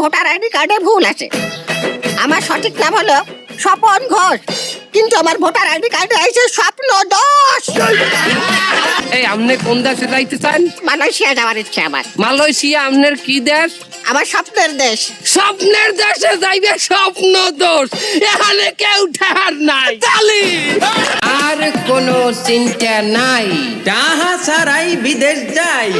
Voter ID কার্ডে ভুল আছে। আমার সঠিক নাম হলো স্বপন ঘোষ। কিন্তু আমার ভোটার আইডি কার্ডে আছে স্বপ্ন দোষ। এই আপনি কোন দেশে যাইতে চান? মালয়েশিয়া যাওয়ার ইচ্ছে আমার। মালয়েশিয়া আপনার কি দেশ? আমার স্বপ্নের দেশ। স্বপ্নের দেশে যাইবে স্বপ্ন দোষ। এখানে কেউ ঠার নাই। তালি আর কোনো চিন্তা নাই। তাহা ছাড়াই বিদেশ যাই।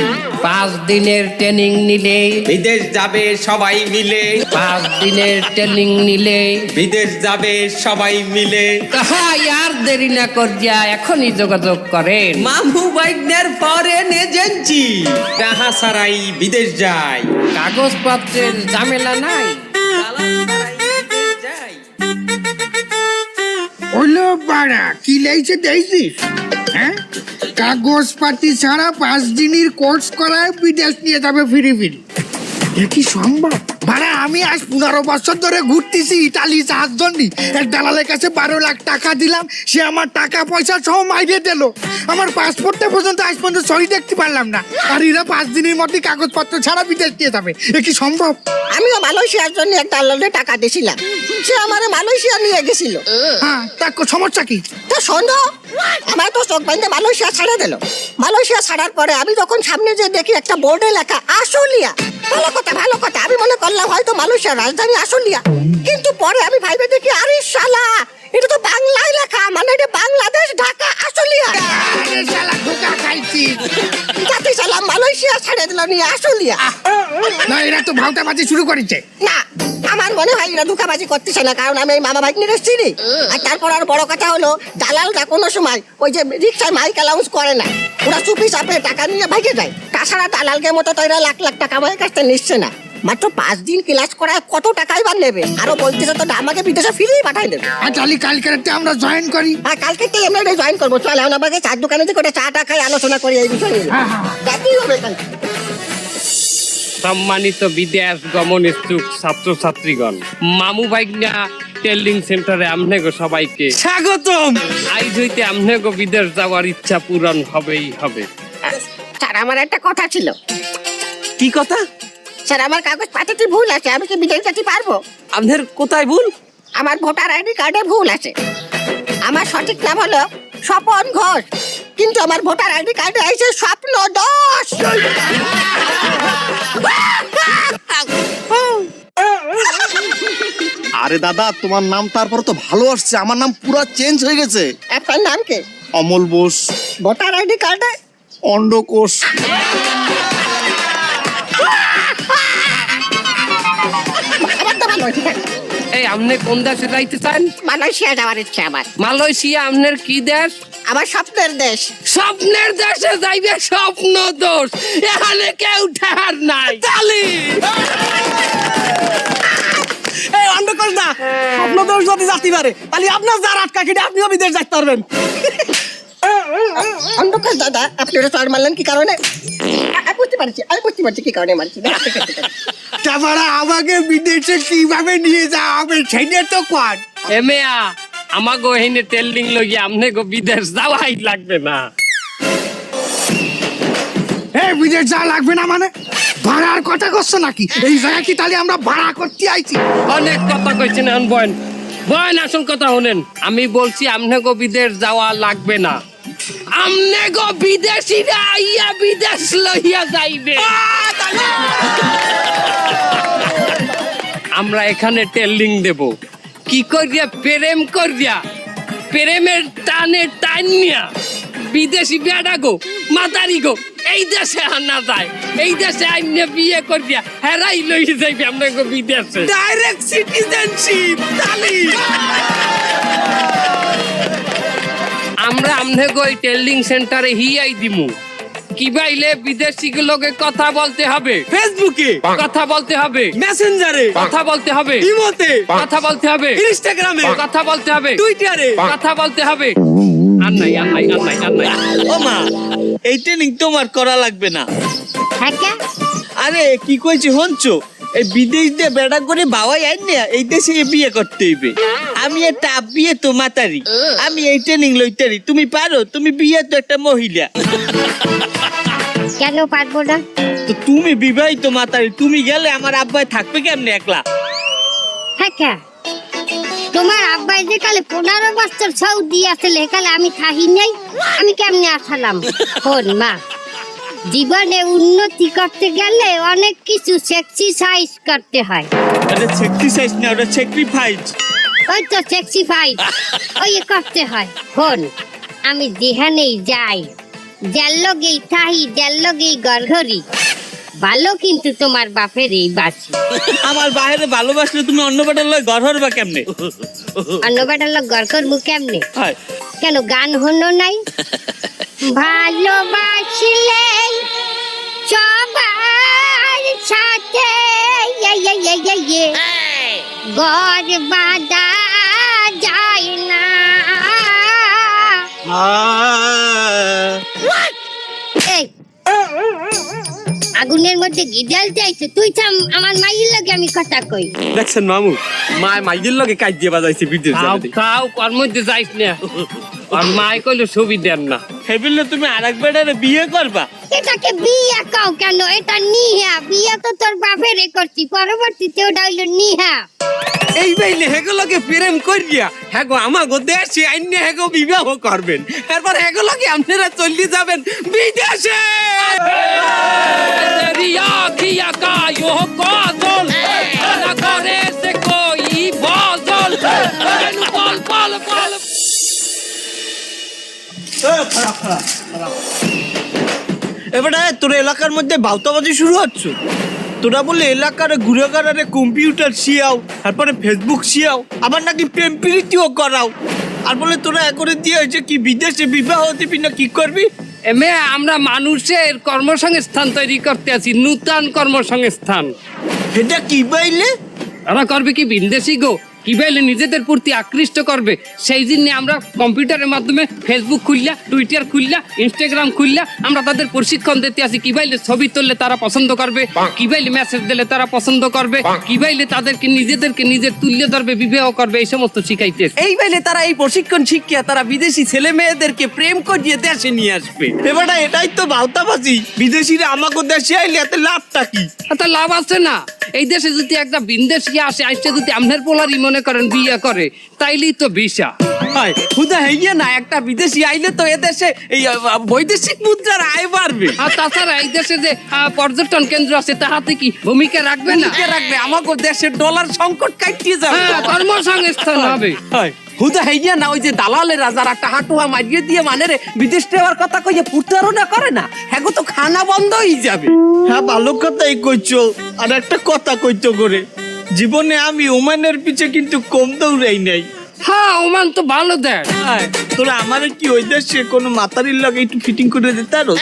পাঁচ দিনের ট্রেনিং নিলে। বিদেশ যাবে সবাই মিলে। পাঁচ দিনের ট্রেনিং নিলে। বিদেশ যাবে সবাই মিলে। হাই আর দেরি না করিয়া এখনই যোগাযোগ করেন। মামু বাইকদের পরে এজেন্সি তাহা ছাড়াই বিদেশ যাই। কাগজপত্রের ঝামেলা নাই। হলো পাড়া কি লেগেছে দেখছিস হ্যাঁ? কাগজ পাতি ছাড়া পাঁচ দিনের কোর্স করায় বিদেশ নিয়ে যাবে ফিরি ফিরি। এ কি সম্ভব? ভাড়া আমি আজ পনেরো বছর ধরে ঘুরতেছি ইটালি জাহাজ জন্যি। এক দালালের কাছে বারো লাখ টাকা দিলাম সে আমার টাকা পয়সা সহ মাইরে দিল। আমার পাসপোর্টটা পর্যন্ত আজ পর্যন্ত সহি দেখতে পারলাম না। আর এরা পাঁচ দিনের মধ্যে কাগজপত্র ছাড়া বিদেশ নিয়ে যাবে। এ কি সম্ভব? আমিও মালয়েশিয়ার জন্য একটা আল্লাহরে টাকা দিয়েছিলাম। সে আমার মালয়েশিয়া নিয়ে গেছিল। হ্যাঁ তা কো- সমস্যা কি? তা শোনো আমার তো চোখ বাইন্দে মালয়েশিয়া ছাড়া দিল। মালয়েশিয়া ছাড়ার পরে আমি যখন সামনে যে দেখি একটা বোর্ডে লেখা আশুলিয়া। ভালো কথা ভালো কথা। আমি মনে করলাম হয়তো মানুষের রাজধানী আসলিয়া। কিন্তু পরে আমি ভাইবে দেখি, আরে শালা এটা তো বাংলায় লেখা মানে এটা বাংলাদেশ ঢাকা আশুলিয়া। আরে শালা ধোকা খাইছি জাতি সালাম মালয়েশিয়া ছেড়ে দিল নিয়ে আশুলিয়া। না এরা তো ভাউটাবাজি শুরু করেছে। না আমার মনে হয় এরা ধোকাবাজি করতেছে না কারণ আমি এই মামা ভাই নিয়ে চিনি আর তারপর আর বড় কথা হলো দালালরা কোনো সময় ওই যে রিক্সায় মাইক অ্যালাউন্স করে না। ওরা চুপি চাপে টাকা নিয়ে ভাগে যায়। তাছাড়া দালালকে মতো তো এরা লাখ লাখ টাকা আমার কাছ থেকে নিচ্ছে না। মাত্র পাঁচ দিন ক্লাস করায় কত টাকাই বা নেবে? আরও বলতেছে তো আমাকে বিদেশে ফিরিয়ে পাঠাই দেবে। আর তাহলে কালকে রাতে আমরা জয়েন করি। আর কালকে থেকে আমরা এটা জয়েন করব। চল এখন আমাকে চার দোকানে থেকে ওটা চা টা খাই আলোচনা করি এই বিষয়ে নিয়ে। হ্যাঁ, হ্যাঁ, যাতেই হবে কালকে। সম্মানিত বিদেশ গমন ইচ্ছুক ছাত্রছাত্রীগণ মামু বাইকনা ট্রেনিং সেন্টারে আমনেগো সবাইকে। স্বাগতম। আইজ হইতে আমনেগো বিদেশ যাওয়ার ইচ্ছা পূরণ হবেই হবে। স্যার আমার একটা কথা ছিল। কি কথা? স্যার আমার কাগজ পাতিতে ভুল আছে আমি কি বিদেশ যেতে পারব? আপনার কোথায় ভুল? আমার ভোটার আইডি কার্ডে ভুল আছে। আমার সঠিক নাম হলো স্বপন ঘোষ কিন্তু আমার ভোটার আইডি কার্ডে আছে স্বপ্ন দোষ। আরে দাদা তোমার নাম তারপর তো ভালো আসছে আমার নাম পুরো চেঞ্জ হয়ে গেছে। আপনার নাম কি? অমল বোস। ভোটার আইডি কার্ডে? অন্ডকোষ। এই আপনি কোন দেশে যাইতে চান? মালয়েশিয়া যাওয়ার ইচ্ছে আমার। মালয়েশিয়া আপনার কি দেশ? আমার স্বপ্নের দেশ। স্বপ্নের দেশে যাইবে স্বপ্ন দোষ। এখানে কেউ ঠার নাই। তালি এই অন্ধকার না। স্বপ্ন দোষ যদি জাতি পারে তাহলে আপনার যার আটকা খেটে আপনিও বিদেশ যেতে পারবেন। অন্ধকার দাদা। আপনি ওটা মারলেন কি কারণে? আমি বুঝতে পারছি আমি বুঝতে পারছি কি কারণে মারছি। তারপরে আমাকে বিদেশে কীভাবে নিয়ে যাওয়া হবে সেটা তো কর। এমেয়া হেনে আমনেগো বিদেশ যাওয়াই লাগবে না। এ বিদেশ যাওয়া লাগবে না মানে? ভাড়ার কথা করছ নাকি? এই জায়গা কি তাহলে আমরা ভাড়া করতে আইছি? অনেক কথা কইছেন এখন বয়ন। বয়ন আসল কথা হলেন আমি বলছি আমনেগো বিদেশ যাওয়া লাগবে না। আমনেগো বিদেশিরা আইয়া বিদেশ লইয়া যাইবে। আমরা এখানে টেলিং দেব। কি করিয়া? প্রেম করিয়া। প্রেমের টানে টানিয়া বিদেশি বেড়া গো মাতারি গো এই দেশে আনা যায়। এই দেশে আইনে বিয়ে করিয়া হেরাই লই যাইবে আপনাকে বিদেশে। ডাইরেক্ট সিটিজেনশিপ তালি। আমরা আমনেগো এই টেলিং সেন্টারে হিয়াই দিমু। কি বাইলে বিদেশি লোকে কথা বলতে হবে? ফেসবুকে কথা বলতে হবে। মেসেঞ্জারে কথা বলতে হবে। ইমোতে কথা বলতে হবে। ইনস্টাগ্রামে কথা বলতে হবে। টুইটারে কথা বলতে হবে। আর নাই আর নাই আর নাই আর নাই। ও মা এই ট্রেনিং তোমার করা লাগবে না। আরে কি কইছি হনছো এই বিদেশ দিয়ে বেড়া করে বাবাই আইন না এই দেশে বিয়ে করতে হইবে। আমি একটা বিয়ে তো মাতারি আমি এই ট্রেনিং লইতারি। তুমি পারো তুমি বিয়ে তো একটা মহিলা। কেন পারব না? তো তুমি বিবাহিত মাতারি তুমি গেলে আমার আব্বাই থাকবে কেমনে একলা? হ্যাঁ? তোমার আব্বাই যে কালে পনেরো বছর সৌদি আসলে কালে আমি থাহি নাই আমি কেমনে আসালাম শোন মা। জীবনে উন্নতি করতে গেলে অনেক কিছু সেক্সিসাইজ করতে হয়। ওটা স্যাক্রিফাইস না ওটা স্যাক্রিফাইস ওই তো সেক্সিফাইড ওই করতে হয়। শোন আমি যেখানেই যাই যার লগেই থাহি যার লগেই গড়ঘড়ি ভালো কিন্তু তোমার বাপের এই বাসি আমার বাইরে ভালোবাসলে তুমি অন্য বেটার লয় ঘর হরবা কেমনে? অন্য বেটার লোক গড় করব কেমনে? হয়। কেন গান হলো নাই? ভালোবাসলে সবার সাথে। গড় বাঁধা যায় না। আগুনের মধ্যে গিজাল চাইছে? তুই থাম আমার মাইয়ের লগে আমি কথা কই। দেখছেন মামু? মায় মাইদের লগে কাজ দিয়ে বাজাইছে বিদেশ খাও খাও কর মধ্যে যাইস না। আর মাই কইলো ছবি দেন না। সেবিলে তুমি আরেক বেটারে বিয়ে করবা? এটাকে বিয়া কাও কেন? এটা নিহা। বিয়া তো তোর বাপেরে করছি। পরবর্তীতে ওটা হইল নিহা। এই বাইলে হেগুলোকে প্রেম করিয়া হেগো আমাগো দেশে অন্য হেগো বিবাহ করবেন। তারপর হেগুলোকে আপনারা যাবেন বিদেশে! রিয়া কিয়া কা ইহ কাজল না করে সে কই এবারে তোর এলাকার মধ্যে বাউতাবাজি শুরু হচ্ছে। তোরা বলে এলাকার ঘুরে কম্পিউটার শিয়াও তারপরে ফেসবুক শিয়াও আবার নাকি প্রেম প্রীতিও করাও। আর বলে তোরা একরে দিয়ে হয়েছে কি বিদেশে বিবাহ দিবি না কি করবি? এমে আমরা মানুষের কর্মসংস্থান তৈরি করতে আছি নূতন কর্মসংস্থান। এটা কি বাইলে? ওরা করবে কি বিন্দেশি গো? কি বাইলে নিজেদের প্রতি আকৃষ্ট করবে? সেই জন্য আমরা কম্পিউটারের মাধ্যমে ফেসবুক খুললা টুইটার খুললা ইনস্টাগ্রাম খুললা আমরা তাদের প্রশিক্ষণ দিতে আসি। কি বাইলে ছবি তুললে তারা পছন্দ করবে কি বাইলে মেসেজ দিলে তারা পছন্দ করবে কি বাইলে তাদেরকে নিজেদেরকে নিজের তুল্য ধরবে বিবাহ করবে এই সমস্ত শিখাইতে এই বাইলে তারা এই প্রশিক্ষণ শিক্ষা তারা বিদেশি ছেলে মেয়েদেরকে প্রেম করিয়ে দেশে নিয়ে আসবে। এবারে এটাই তো বাউতাবাজি বিদেশিরা আমাকে দেশে আইলে এতে লাভটা কি? তা লাভ আছে না। এই দেশে যদি একটা বিন্দেশি আসে আসছে যদি আপনার পোলারই মনে করেন বিয়ে করে তাইলেই তো হয় হইয়া না একটা বিদেশি আইলে তো এদেশে এই বৈদেশিক মুদ্রার আয় বাড়বে। আর তাছাড়া এই দেশে যে পর্যটন কেন্দ্র আছে তাহাতে কি ভূমিকা রাখবে না? রাখবে আমাকে দেশের ডলার সংকট কাটিয়ে যাবে। হ্যাঁ কর্মসংস্থান হবে। হয় হুদা হইয়া না ওই যে দালালেরা যারা টাহা টুহা মারিয়ে দিয়ে মানে রে বিদেশ যাওয়ার কথা কইয়ে প্রতারণা করে না হ্যাঁ তো খানা বন্ধ হয়ে যাবে। হ্যাঁ ভালো কথাই কইছো আর একটা কথা কইতো করে জীবনে আমি ওমানের পিছে কিন্তু কম দৌড়াই নাই। হ্যাঁ ওমান তো ভালো দেয় তোরা আমার কি ওই দেশে কোনো মাতারির লগে একটু ফিটিং করে দিতে পারো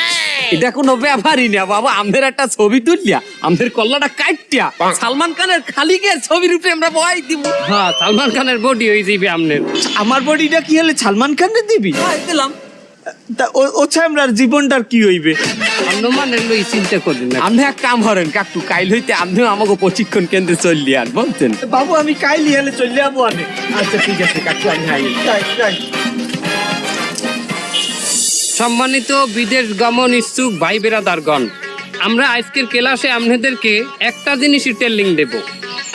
এটা কোনো ব্যাপারই না বাবা আমাদের একটা ছবি তুললিয়া আমাদের কল্লাটা কাটটিয়া সালমান খানের খালিকের ছবির উপরে আমরা বয় দিব। হ্যাঁ সালমান খানের বডি হয়ে যাবে আপনার আমার বডিটা কি হলে সালমান খানের দিবি? হ্যাঁ, দিলাম। তা ও- ছামরার জীবনটার কি হইবে? অনুমানের লই চিন্তা করি না। আপনি এক কাম করেন কাকু কাইল হইতে আপনিও আমাকে প্রশিক্ষণ কেন্দ্রে চললি আর বলছেন বাবু আমি কাইলি হলে চলে যাব আচ্ছা ঠিক আছে কাকু আমি। সম্মানিত বিদেশ গমন ইচ্ছুক ভাই বেরাদারগণ আমরা আজকের ক্লাসে আপনাদেরকে একটা জিনিসই টেলিং দেব।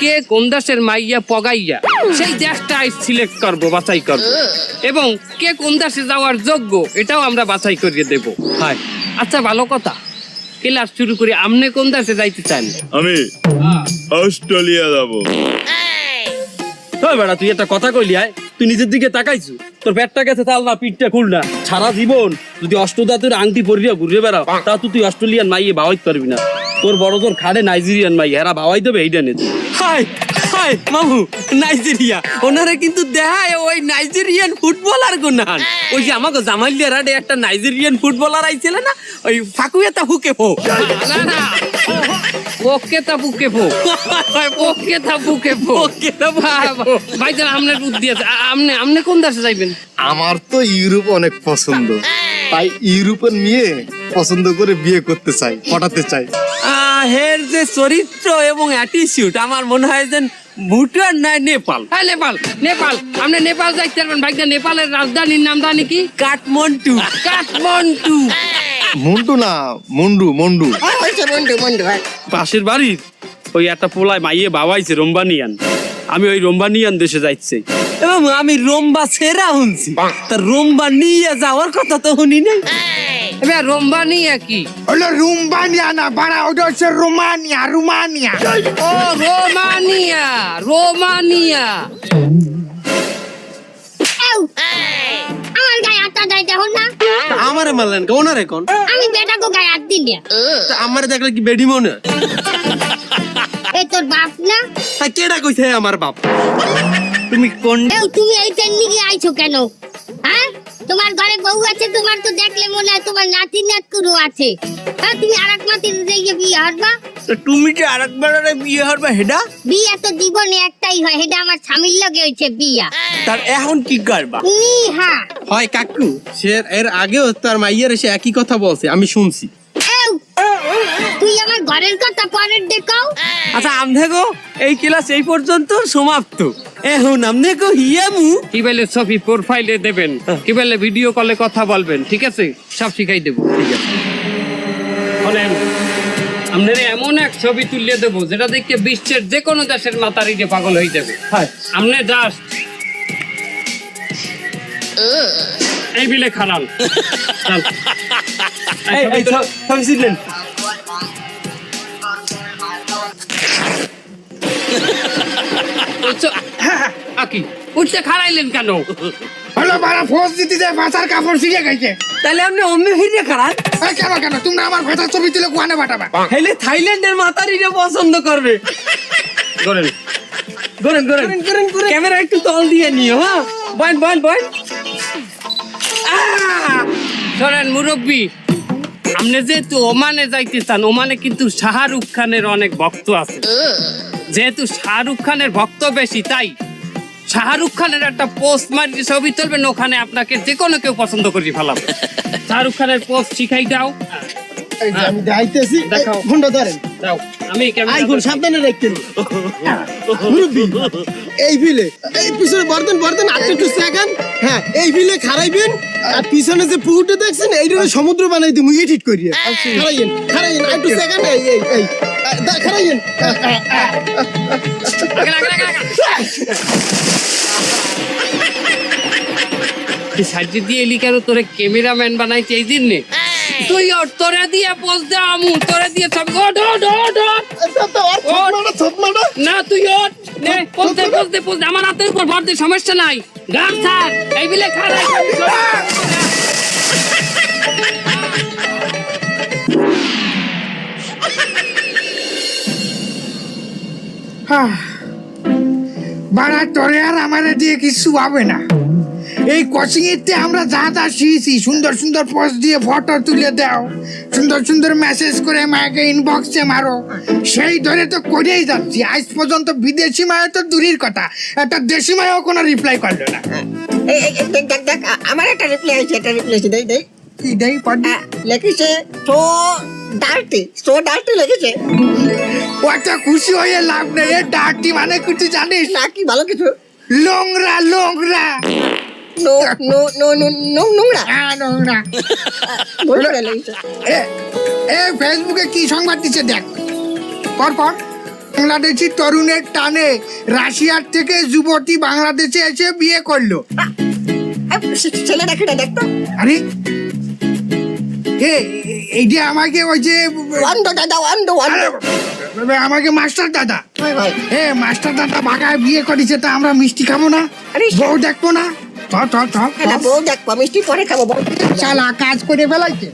কে কোন দেশের মাইয়া পগাইয়া সেই দেশটা আজ সিলেক্ট করব বাছাই করব। এবং কে কোন দেশে যাওয়ার যোগ্য এটাও আমরা বাছাই করিয়ে দেব। হয়। আচ্ছা ভালো কথা। ক্লাস শুরু করি আপনি কোন দেশে যাইতে চান? আমি অস্ট্রেলিয়া যাব। বেড়া তুই একটা কথা কইলি আয়। তুই নিজের দিকে তাকাইছু? তোর পেটটা গেছে তাল না পিঠটা খুল না। সারা জীবন যদি অষ্টদাতুর আংটি পরিয়া ঘুরে বেড়াও তা তুই অস্ট্রেলিয়ান মাইয়ে বাওয়াইতে পারবি না। তোর বড় তোর খাড়ে নাইজেরিয়ান মাই এরা বাওয়াই দেবে এইটা নে হাই হাই মামু নাইজেরিয়া। ওনারে কিন্তু দেখায় ওই নাইজেরিয়ান ফুটবলার গুনান ওই যে আমাকে জামাইলিয়া রাডে একটা নাইজেরিয়ান ফুটবলার আইছিল না ওই ফাকুয়েতা হুকে ফো। না না ওকে তা বুকে ফো। ওকে তা বুকে ফো। ওকে তা। ভাইজান আপনার বুদ্ধি আছে। আ- আপনি আপনি কোন দেশে যাইবেন? আমার তো ইউরোপ অনেক পছন্দ। তাই ইউরোপের মেয়ে পছন্দ করে বিয়ে করতে চাই পটাতে চাই। আহ, যে চরিত্র এবং অ্যাটিটিউড আমার মনে হয় যেন ভুটান নাই নেপাল। হ্যাঁ নেপাল নেপাল। আপনি নেপাল যাইতে পারবেন ভাইজান নেপালের রাজধানীর নাম জানি কি? কাঠমান্ডু। কাঠমান্ডু। মন্টু না মন্ডু মন্ডু। হ্যাঁ হয়েছে বন্ধু বন্ধু হ্যাঁ। পাশের বাড়ির ওই একটা পোলায় মাইয়ে বাবাইছে রোম্বানিয়ান। আমি ওই রোম্বানিয়ান দেশে যাইছে এবং আমি রোম্বা সেরা শুনছি তা রোম্বা নিয়ে যাওয়ার কথা তো শুনি নাই। এবার রম্বানিয়া কি? হলো রুম্বানিয়া না বাড়া ওটা হচ্ছে রোমানিয়া রোমানিয়া। ও রোমানিয়া রোমানিয়া। আমার গায়ে হাতটা দেয় দেখুন না। আমারে মারলেন রে কোন? আমি বেটাকে গায়ে হাত দিই আমারে দেখলে কি বেডি মনে এই তোর বাপ না? কেডা কইছে আমার বাপ? তুমি কোন তুমি এই আইছো কেন? হ্যাঁ? তোমার ঘরে বউ আছে তোমার তো দেখলে মনে হয় তোমার নাতি আছে। হ্যাঁ তুমি আর এক মাতির দিয়ে বিয়ে হরবা? তো তুমি যে আরেকবার আরে বিয়ে হবে হেডা? বিয়ে তো জীবনে একটাই হয় এটা আমার স্বামীর লগে হয়েছে বিয়া। তার এখন কি করবা? নিহা হয় কাকু সে এর আগেও তার মাইয়ার এসে একই কথা বলছে আমি শুনছি। তুই আমার ঘরের কথা পরের দেখাও আচ্ছা আমনে গো এই ক্লাস এই পর্যন্ত সমাপ্ত। এখন আমনে গো হিয়ামু কি বলে ছবি প্রোফাইলে দেবেন? কি বলে ভিডিও কলে কথা বলবেন? ঠিক আছে? সব শিখাই দেবো। ঠিক আছে। বলেন আপনার এমন এক ছবি তুলিয়ে দেবো যেটা দেখে বিশ্বের যে কোনো দেশের মাতারিতে পাগল হয়ে যাবে। আপনি জাস্ট এই বিলে খারান ছবি ছিলেন আকি উঠতে খারাইলেন কেন? হলো বাড়া ফোর্স দিতে যায় ভাষার কাপড় ছিঁড়ে গেছে। তাহলে আপনি খারাপ এই কেন কেন? তোমরা আমার ভাষার ছবি তুলে কোয়ানে পাঠাবা? হেলে থাইল্যান্ডের মাতারিরে পছন্দ করবে। করেন করেন ক্যামেরা একটু তল দিয়ে নিও হ্যাঁ? বয়েন বয়েন বয়েন। শোনেন মুরব্বী আপনি যেহেতু ওমানে যাইতে চান ওমানে কিন্তু শাহরুখ খানের অনেক ভক্ত আছে। যেহেতু শাহরুখ খানের ভক্ত বেশি তাই শাহরুখ খানের একটা পোস্ট মারি ছবি তুলবেন ওখানে আপনাকে যে কোনো কেউ পছন্দ করি ফেলাবে। শাহরুখ খানের পোস্ট শিখাই দাও। আমি যাইতেছি দেখাও। ফোনটা ধরেন। দাও আমি আইফোন সাবধানে রাখতেন মুরব্বি এই ফিলে এই পিছনে বর্তন একটু হ্যাঁ এই ফিলে খারাইবেন আর পিছনে যে পুকুরটা দেখছেন এইটা সমুদ্র বানাই দিমু ঠিক করিয়ে। খারাইয়েন খারাইয়েন একটু সেকেন্ড এই এই এই। তুই সাইডে দিয়ে এলি কেন? তোরে ক্যামেরাম্যান বানাইছে এই দিন নে তুই ওর তোরে দিয়ে পোজ দে আমু তোরে দিয়ে সব ওঠ ওঠ। না তুই ওঠ নে পোজ দে পোজ দে পোজ দে। আমার হাতের উপর ভর দে সমস্যা নাই। গান ছাড়। এই বিলে খারাপ। বাড়া তোরে আর আমারে দিয়ে কিছু হবে না। এই কোচিং এতে আমরা যা যা শিখেছি সুন্দর সুন্দর পোস্ট দিয়ে ফটো তুলে দাও সুন্দর সুন্দর মেসেজ করে মাকে ইনবক্সে মারো সেই ধরে তো করেই যাচ্ছি। আজ পর্যন্ত বিদেশি মায়ের তো দূরের কথা একটা দেশি মায়েও কোনো রিপ্লাই করল না। আমার একটা রিপ্লাই আছে একটা রিপ্লাই আছে দেখ দেখ। কি দেই লিখেছে সো ডার্টি সো ডার্টি লিখেছে ওটা খুশি হয়ে লাভ নেই এ ডার্টি মানে কিছু জানিস? না কি ভালো কিছু? লোংরা লোংরা no no no no no নোংরা? হ্যাঁ নোংরা। বলে এ এ ফেসবুকে কি সংবাদ দিচ্ছে দেখ। বাংলাদেশি তরুণের টানে রাশিয়ার থেকে যুবতী বাংলাদেশে এসে বিয়ে করল। ছেলেটা কিনা দেখতো আরে এইটা আমাকে ওই যে অন্ধ দাদা অন্ধ আমাকে মাস্টার দাদা। ভাই ভাই। মাস্টার দাদা বাগায় বিয়ে করেছে তা আমরা মিষ্টি খাব না? আরে, বউ দেখব না? এটা বউ দেখব মিষ্টি পরে খাব চালা কাজ করে ফেলাইছে